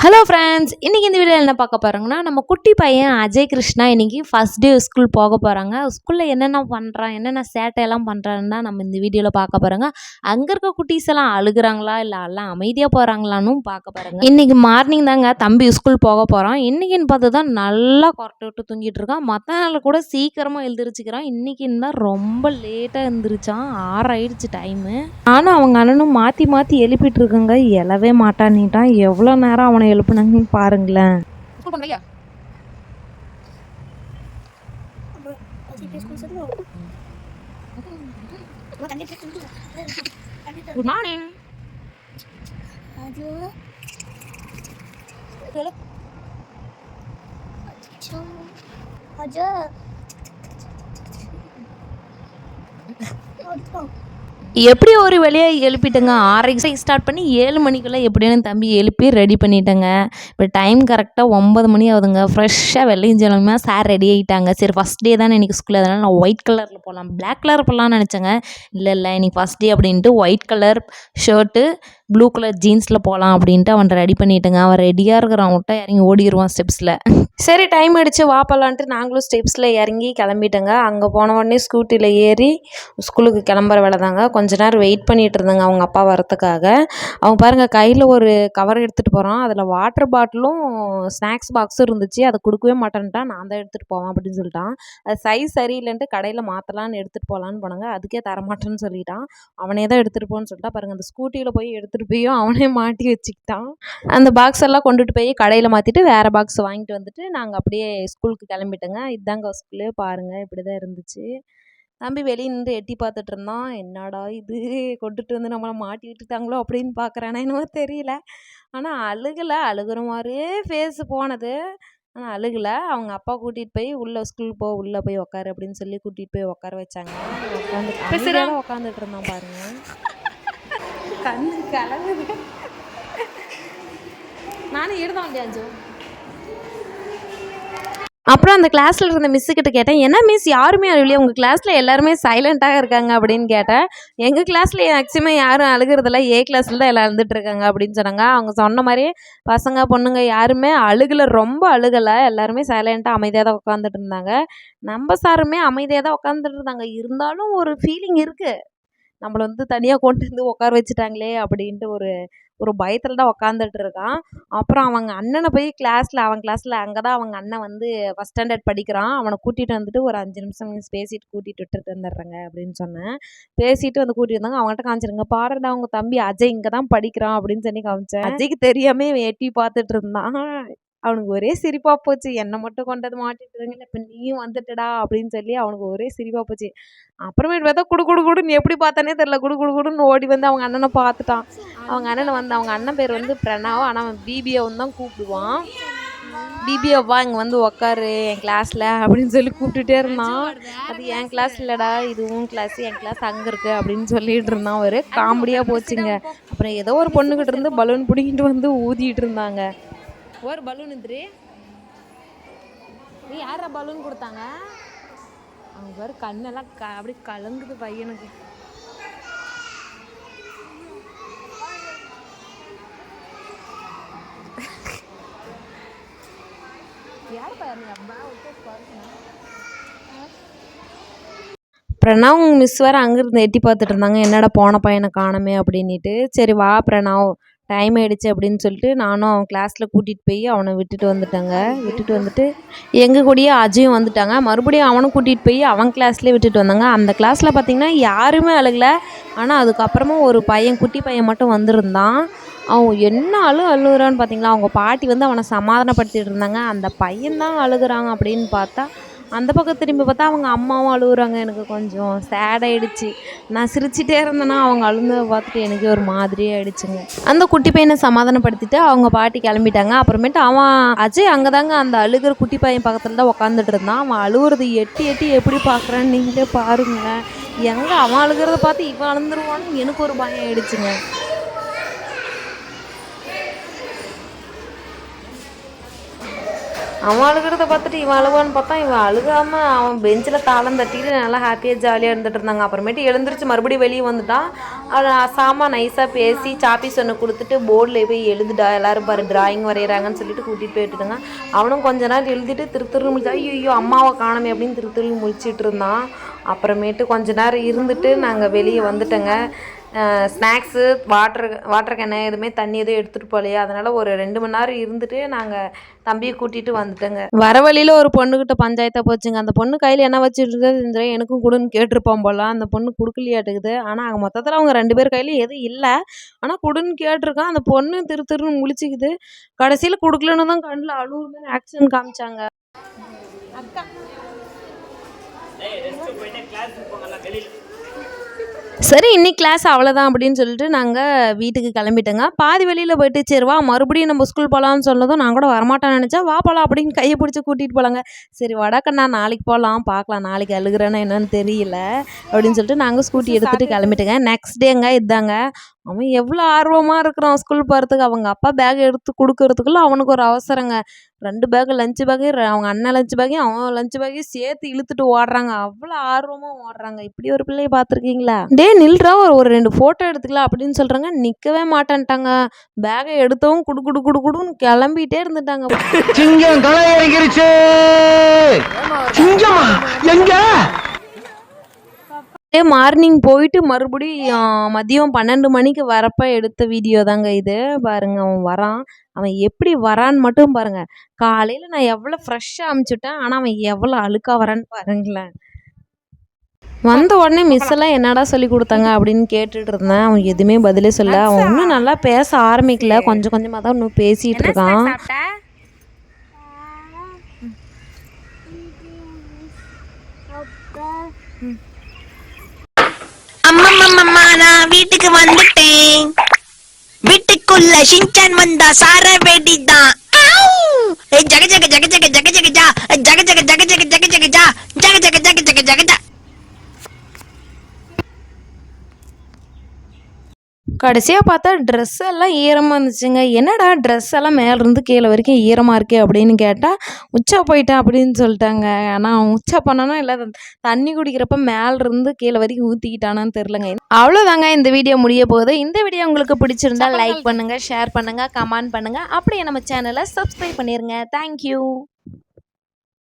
Hello friends இன்றைக்கி இந்த வீடியோவில் என்ன பார்க்க போகிறாங்கன்னா நம்ம குட்டி பையன் அஜய் கிருஷ்ணா இன்றைக்கி ஃபஸ்ட் டே ஸ்கூல் போக போகிறாங்க ஸ்கூலில் என்னென்ன பண்ணுறான் என்னென்ன சேட்டையெல்லாம் பண்ணுறான்னு தான் நம்ம இந்த வீடியோவில் பார்க்க போகிறாங்க அங்கே இருக்க குட்டீஸ் எல்லாம் அழுகுறாங்களா இல்லை எல்லாம் அமைதியாக போகிறாங்களான்னு பார்க்க போகிறாங்க இன்றைக்கி மார்னிங் தாங்க தம்பி ஸ்கூல் போக போகிறான் இன்றைக்கின்னு பார்த்து தான் நல்லா கொரட்டை விட்டு தூங்கிட்டு இருக்கான். மற்ற நாள் கூட சீக்கிரமாக எழுந்திரிச்சிக்கிறான். இன்றைக்கின்னு தான் ரொம்ப லேட்டாக எழுந்திரிச்சான். ஆறு ஆயிடுச்சு டைமு நானும் அவங்க அண்ணனும் மாற்றி மாற்றி எழுப்பிட்டு இருக்குங்க. எழவே மாட்டான்னுட்டான். எவ்வளோ நேரம் அவனை எழுப்புனாங்க? பாருங்களேன் குட் மார்னிங் Aduh. Aja. எப்படி ஒரு வேலையை எழுப்பிட்டேங்க? ஆறரைக்கு ஸ்டார்ட் பண்ணி ஏழு மணிக்குள்ளே எப்படின்னு தம்பி எழுப்பி ரெடி பண்ணிட்டேங்க. இப்போ டைம் கரெக்டாக ஒம்பது மணி ஆகுதுங்க. ஃப்ரெஷ்ஷாக வெள்ளையும் ஜலமாக சார் ரெடி ஆகிட்டாங்க சரி ஃபஸ்ட் டே தானே இன்றைக்கி ஸ்கூலில் அதனால் நான் ஒயிட் கலரில் போகலாம் பிளாக் கலர் போடலாம்னு நினச்சேங்க. இல்லை இல்லை இன்றைக்கி ஃபஸ்ட் டே அப்படின்ட்டு white colour shirt blue colour ஜீன்ஸில் போகலாம் அப்படின்ட்டு அவன் ரெடி பண்ணிட்டுங்க. அவன் ரெடியாக இருக்கிறான் விட்டா இறங்கி ஓடிடுவான் ஸ்டெப்ஸில் சரி டைம் அடித்து வாப்பலான்ட்டு நாங்களும் ஸ்டெப்ஸில் இறங்கி கிளம்பிட்டேங்க. அங்கே போன உடனே ஸ்கூட்டியில் ஏறி ஸ்கூலுக்கு கிளம்புற வேலை தாங்க. கொஞ்ச நேரம் வெயிட் பண்ணிகிட்டு இருந்தாங்க அவங்க அப்பா வரத்துக்காக அவங்க பாருங்கள் கையில் ஒரு கவர் எடுத்துகிட்டு போகிறான் அதில் வாட்டர் பாட்டிலும் ஸ்நாக்ஸ் பாக்ஸும் இருந்துச்சு. அதை கொடுக்கவே மாட்டேன்ட்டான். நான் தான் எடுத்துகிட்டு போவேன் அப்படின்னு சொல்லிட்டான். அது சைஸ் சரியில்லைன்ட்டு கடையில் மாற்றலான்னு எடுத்துகிட்டு போகலான்னு போனாங்க. அதுக்கே தரமாட்டேன்னு சொல்லிட்டான். அவனே தான் எடுத்துகிட்டு போன்னு சொல்லிட்டா. பாருங்கள் அந்த ஸ்கூட்டியில் போய் எடுத்துகிட்டு போயும் அவனே மாட்டி வச்சுக்கிட்டான். அந்த பாக்ஸ் எல்லாம் கொண்டுட்டு போய் கடையில் மாற்றிட்டு வேறு பாக்ஸ் வாங்கிட்டு வந்துட்டு நாங்கள் அப்படியே ஸ்கூலுக்கு கிளம்பிட்டோங்க. இதாங்க ஸ்கூலு பாருங்கள் இப்படி தான் இருந்துச்சு. தம்பி வெளியே நின்று எட்டி பார்த்துட்டு இருந்தான். என்னடா இது? கொண்டுட்டு வந்து நம்மளை மாட்டி விட்டுட்டாங்களோ அப்படின்னு பார்க்குறானா என்னவோ தெரியல. ஆனால் அழுகலை. அழுகுற மாதிரியே ஃபேஸ் போனது. ஆனால் அழுகலை. அவங்க அப்பா கூட்டிகிட்டு போய் உள்ளே ஸ்கூல் போ உள்ளே போய் உட்காரு அப்படின்னு சொல்லி கூட்டிகிட்டு போய் உட்கார வச்சாங்க. உட்காந்து உட்காந்துட்டு இருந்தான் பாருங்க. கண்ணு கலங்குது. நானும் இருந்தோம் இல்லையா அஞ்சு? அப்புறம் அந்த கிளாஸில் இருந்த மிஸ்ஸு கிட்ட கேட்டேன் என்ன மிஸ் யாருமே அழுவலையே உங்கள் கிளாஸில் எல்லாருமே சைலண்ட்டாக இருக்காங்க அப்படின்னு கேட்டேன். எங்கள் கிளாஸில் மேக்ஸிமம் யாரும் அழுகிறதில்ல. ஏ கிளாஸில் தான் எல்லாம் அழுதுட்டு இருக்காங்க அப்படின்னு சொன்னாங்க. அவங்க சொன்ன மாதிரியே பசங்க பொண்ணுங்க யாருமே அழுகலை ரொம்ப அழுகலை. எல்லாருமே சைலண்ட்டாக அமைதியாக தான் உட்காந்துட்டு இருந்தாங்க. நம்ம சாருமே அமைதியாக தான் உட்காந்துட்டு இருந்தாங்க. இருந்தாலும் ஒரு ஃபீலிங் இருக்குது நம்மளை வந்து தனியாக கொண்டு வந்து உட்கார வச்சுட்டாங்களே அப்படின்ட்டு ஒரு ஒரு பயத்தில் தான் உட்காந்துட்டு இருக்கான் அப்புறம் அவங்க அண்ணனை போய் கிளாஸில் அவன் கிளாஸில் அங்கே தான் அவங்க அண்ணன் வந்து ஃபஸ்ட் ஸ்டாண்டர்ட் படிக்கிறான். அவனை கூட்டிகிட்டு வந்துட்டு ஒரு அஞ்சு நிமிஷம் மிஸ் பேசிட்டு கூட்டிகிட்டு விட்டுட்டு வந்துடுறேங்க அப்படின்னு சொன்னேன். பேசிட்டு வந்து கூட்டிட்டு வந்தாங்க. அவங்கள்ட்ட காமிச்சிருங்க. பாருடா அவங்க தம்பி அஜய் இங்கே தான் படிக்கிறான் அப்படின்னு சொல்லி காமிச்சேன். அஜய்க்கு தெரியாமல் எட்டி பார்த்துட்டு இருந்தான். அவனுக்கு ஒரே சிரிப்பாக போச்சு. என்னை மட்டும் கொண்டது மாட்டிட்டு இருங்கல்ல இப்போ நீயும் வந்துட்டடா. அப்படின்னு சொல்லி அவனுக்கு ஒரே சிரிப்பாக போச்சு. அப்புறமேட்டு பார்த்தா குடு குடு குடுன்னு எப்படி பார்த்தானே தெரில குடு குடு குடுன்னு ஓடி வந்து அவங்க அண்ணனை பார்த்துட்டான். அவங்க அண்ணனை வந்து அவங்க அண்ணன் பேர் வந்து பிரணவ். ஆனால் அவன் பிபிஏன்னு தான் கூப்பிடுவான். பிபிஏ வா இங்கே வந்து உக்காரு என் கிளாஸில் அப்படின்னு சொல்லி கூப்பிட்டுட்டே இருந்தான். அது என் கிளாஸ் இல்லைடா. இது உன் கிளாஸ் என் கிளாஸ் அங்கே இருக்குது அப்படின்னு சொல்லிட்டு இருந்தான் ஒரு காமெடியாக போச்சுங்க. அப்புறம் ஏதோ ஒரு பொண்ணுக்கிட்ட இருந்து பலூன் பிடிக்கிட்டு வந்து ஊதிட்டு இருந்தாங்க. ஒரு பலூன் இதுரு நீ யாரா பலூன் கொடுத்தாங்க? அவங்க பாரு கண்ணெல்லாம் க அப்படி கலங்குது பையனுக்கு யார் பிரணவ் மிஸ் வேறு அங்கேருந்து எட்டி பார்த்துட்டு இருந்தாங்க. என்னடா போன பையனை காணமே அப்படின்ட்டு சரி வா பிரணவ். டைம் ஆயிடுச்சு அப்படின்னு சொல்லிட்டு நானும் அவன் கிளாஸில் கூட்டிகிட்டு போய் அவனை விட்டுட்டு வந்துட்டாங்க. விட்டுட்டு வந்துட்டு எங்கள் கூடயே அஜயும் வந்துட்டாங்க. மறுபடியும் அவனும் கூட்டிகிட்டு போய் அவன் கிளாஸ்லேயே விட்டுட்டு வந்தாங்க. அந்த கிளாஸில் பார்த்திங்கன்னா யாருமே அழுகலை. ஆனால் அதுக்கப்புறமா ஒரு பையன் குட்டி பையன் மட்டும் வந்திருந்தான். அவன் என்ன அழு அழுகுறான்னு பார்த்தீங்களா அவங்க பாட்டி வந்து அவனை சமாதானப்படுத்திட்டு இருந்தாங்க. அந்த பையன்தான் அழுகுறாங்க அப்படின்னு பார்த்தா அந்த பக்கம் திரும்பி பார்த்தா அவங்க அம்மாவும் அழுகுறாங்க எனக்கு கொஞ்சம் சேட் ஆயிடுச்சு. நான் சிரிச்சிட்டே இருந்தேன்னா அவங்க அழுந்ததை பார்த்துட்டு எனக்கு ஒரு மாதிரி ஆகிடுச்சுங்க அந்த குட்டி பையனை சமாதானப்படுத்திட்டு அவங்க பாட்டி கிளம்பிட்டாங்க. அப்புறமேட்டு அவன் அஜய் அங்கே தாங்க அந்த அழுகிற குட்டி பையன் பக்கத்தில் தான் உட்காந்துட்டு இருந்தான். அவன் அழுகுறது எட்டி எட்டி எப்படி பார்க்குறான்னு நீங்களே பாருங்களேன். எங்கே அவன் அழுகிறத பார்த்து இவன் அழுந்துருவான்னு எனக்கு ஒரு பயம் ஆகிடுச்சுங்க அவன் அழுகிறத பார்த்துட்டு இவன் அழுவான்னு பார்த்தா இவன் அழுகாமல் அவன் பெஞ்சில் தாளம் தட்டிட்டு நல்லா ஹாப்பியாக ஜாலியாக இருந்துட்டு இருந்தாங்க. அப்புறமேட்டு எழுந்திரிச்சு மறுபடியும் வெளியே வந்துட்டான் அவன் அசாமல் நைஸாக பேசி சாப்பீஸ் ஒன்று கொடுத்துட்டு போர்டில் போய் எழுதுடா. எல்லோரும் பாரு டிராயிங் வரைகிறாங்கன்னு சொல்லிட்டு கூட்டிகிட்டு போயிட்டுருங்க அவனும் கொஞ்ச நேரம் எழுதிட்டு திருத்திரு திரு முழிச்சா ஐயோ அம்மாவை காணமே அப்படின்னு திருத்திரு திரு முழிச்சிட்டு இருந்தான். அப்புறமேட்டு கொஞ்ச நேரம் இருந்துட்டு நாங்கள் வெளியே வந்துட்டோங்க. ஸ்நாக்ஸு வாட்டர் வாட்டர் கேனு எதுவுமே தண்ணி எதுவும் எடுத்துகிட்டு போகலையா. அதனால் ஒரு ரெண்டு மணி நேரம் இருந்துட்டு நாங்கள் தம்பியை கூட்டிகிட்டு வந்துட்டோங்க. வர வழியில் ஒரு பொண்ணுக்கிட்ட பஞ்சாயத்தாக போச்சுங்க. அந்த பொண்ணு கையில் என்ன வச்சுட்டு இருந்தது எனக்கும் கொடுன்னு கேட்டிருப்பான் போல. அந்த பொண்ணு கொடுக்கலையாட்டுக்குது. ஆனால் அங்கே மொத்தத்தில் அவங்க ரெண்டு பேர் கையிலையும் எதுவும் இல்லை. ஆனால் கொடுன்னு கேட்டிருக்கான் அந்த பொண்ணு திரு திருன்னு முழிச்சிக்குது. கடைசியில் கொடுக்கலன்னு தான் கண்ணில் அழுவுற மாதிரி ஆக்ஷன் காமிச்சாங்க. சரி இன்னைக்கு கிளாஸ் அவ்வளோதான் அப்படின்னு சொல்லிட்டு நாங்கள் வீட்டுக்கு கிளம்பிட்டோங்க. பாதி வெளியில் போயிட்டு சரி வா மறுபடியும் நம்ம ஸ்கூல் போகலான்னு சொன்னதும் நான் கூட வரமாட்டேன்னு நினச்சா வா போகலாம் அப்படின்னு கையை பிடிச்சி கூட்டிகிட்டு போகலாங்க சரி வடக்கண்ணா நாளைக்கு போகலாம் பார்க்கலாம் நாளைக்கு அழுகிறேன்னா என்னன்னு தெரியல அப்படின்னு சொல்லிட்டு நாங்கள் ஸ்கூட்டி எடுத்துகிட்டு கிளம்பிட்டோங்க. நெக்ஸ்ட் டேங்க இதாங்க. அவன் எவ்வளோ ஆர்வமாக இருக்கிறான் ஸ்கூல் போகிறதுக்கு அவங்க அப்பா பேக் எடுத்து கொடுக்கறதுக்குள்ள அவனுக்கு ஒரு அவசரங்க. ரெண்டு பேக் லஞ்சு பேக்கு அவங்க அண்ணன் லஞ்சு பேக்கையும் அவன் லஞ்சு பேக்கையும் சேர்த்து இழுத்துட்டு ஓடுறாங்க. அவ்வளோ ஆர்வமாக ஓடுறாங்க. இப்படி ஒரு பிள்ளைய பார்த்துருக்கீங்களா? டே நில்றா ஒரு ஒரு ரெண்டு ஃபோட்டோ எடுத்துக்கலாம் அப்படின்னு சொல்கிறாங்க நிற்கவே மாட்டேன்ட்டாங்க. பேக்கை எடுத்தவும் குடு குடு குடு குடுன்னு கிளம்பிட்டே இருந்துட்டாங்க. சிங்கம் களை இறங்கிருச்சு சிங்கமா எங்க? மார்னிங் போயிட்டு மறுபடியும் மதியம் பன்னெண்டு மணிக்கு வரப்ப எடுத்த வீடியோ தாங்க இது. பாருங்க அவன் வரான். அவன் எப்படி வரான்னு மட்டும் பாருங்க. காலையில் நான் எவ்வளோ ஃப்ரெஷ்ஷாக அமுச்சுட்டேன். ஆனால் அவன் எவ்வளோ அழுக்கா வரான்னு பாருங்களேன். வந்த உடனே மிஸ் எல்லாம் என்னடா சொல்லி கொடுத்தாங்க அப்படின்னு கேட்டுட்டு இருந்தேன். அவன் எதுவுமே பதிலே சொல்ல அவன் இன்னும் நல்லா பேச ஆரம்பிக்கல. கொஞ்சம் கொஞ்சமாக தான் இன்னும் பேசிட்டு இருக்கான். நான் வீட்டுக்கு வந்துட்டேன் வீட்டுக்குள்ள ஷின்சான் வந்தா சார வெடிதான் ஜக ஜக ஜக ஜக ஜக ஜக ஜா ஜக ஜக ஜக ஜக ஜக ஜக ஜா ஜக ஜக ஜக ஜக ஜக ஜா கடைசியாக பார்த்தா ட்ரெஸ் எல்லாம் ஈரமாக இருந்துச்சுங்க. என்னடா ட்ரெஸ் எல்லாம் மேலேருந்து கீழே வரைக்கும் ஈரமாக இருக்கே அப்படின்னு கேட்டால் உச்சா போயிட்டேன் அப்படின்னு சொல்லிட்டாங்க. ஆனால் அவன் உச்சா பண்ணானா இல்லை தண்ணி குடிக்கிறப்ப மேலேருந்து கீழே வரைக்கும் ஊற்றிக்கிட்டானான்னு தெரிலங்க அவ்வளோதாங்க இந்த வீடியோ முடிய போகுது. இந்த வீடியோ உங்களுக்கு பிடிச்சிருந்தா லைக் பண்ணுங்கள் ஷேர் பண்ணுங்கள் கமெண்ட் பண்ணுங்கள் அப்படியே நம்ம சேனலை சப்ஸ்கிரைப் பண்ணிடுங்க தேங்க்யூ